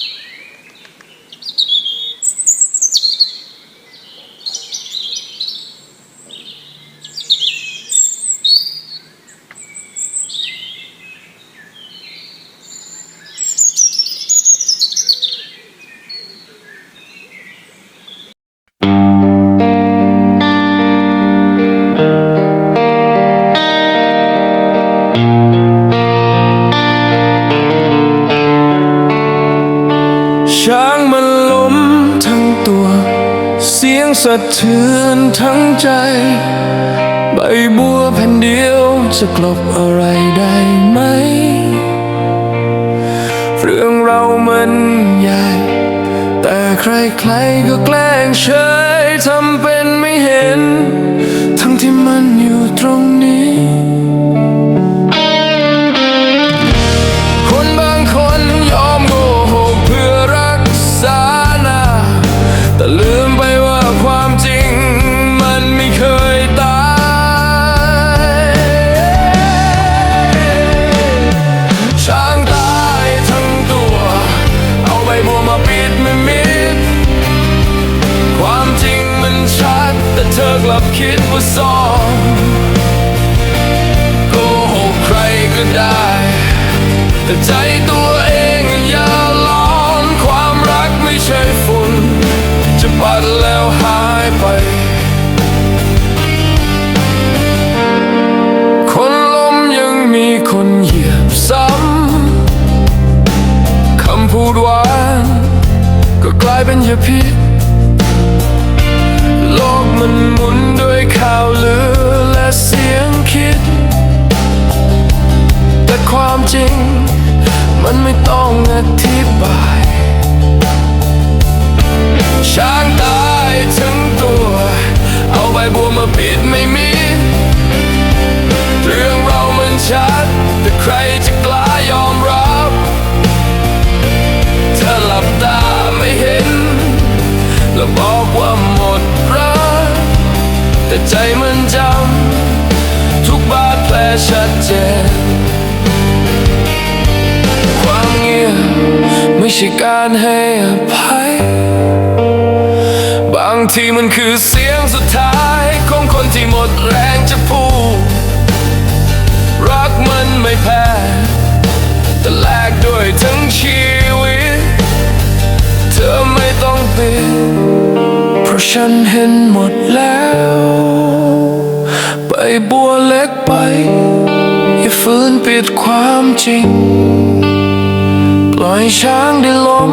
you ช้างมันล้มทั้งตัว เสียงสะเทือนทั้งใจ ใบบัวแผ่นเดียวจะกลบอะไรได้ไหม เรื่องเรามันใหญ่ แต่ใครๆก็แกล้งเฉยทำเป็นไม่เห็น ทั้งที่มันอยู่ตรง คิดว่าซ่อนโกหกใครก็ได้ แต่ใจตัวเองอย่าร้อนความรักไม่ใช่ฝุ่น จะปัดแล้วหายไป คนล้มยังมีคนเหยียบซ้ำคำพูดหวานก็กลายเป็นยาพิษ จริง มันไม่ต้องอธิบาย ช้างตายทั้งตัว เอาใบบัวมาปิดไม่มี เรื่องเรามันชัด แต่ใครจะกล้ายอมรับเธอหลับตาไม่เห็น แล้วบอกว่าหมดรัก แต่ใจมันจำทุกบาดแผลชัดเจน ช่การให้อภัย บางทีมันคือเสียงสุดท้ายของคนที่หมดแรงจะพูด รักมันไม่แพ้ แต่แลกด้วยทั้งชีวิต เธอไม่ต้องปิดเพราะฉันเห็นหมดแล้วใบบัวเล็กไป อย่าฝืนปิดความจริง ปล่อยช้างได้ล้ม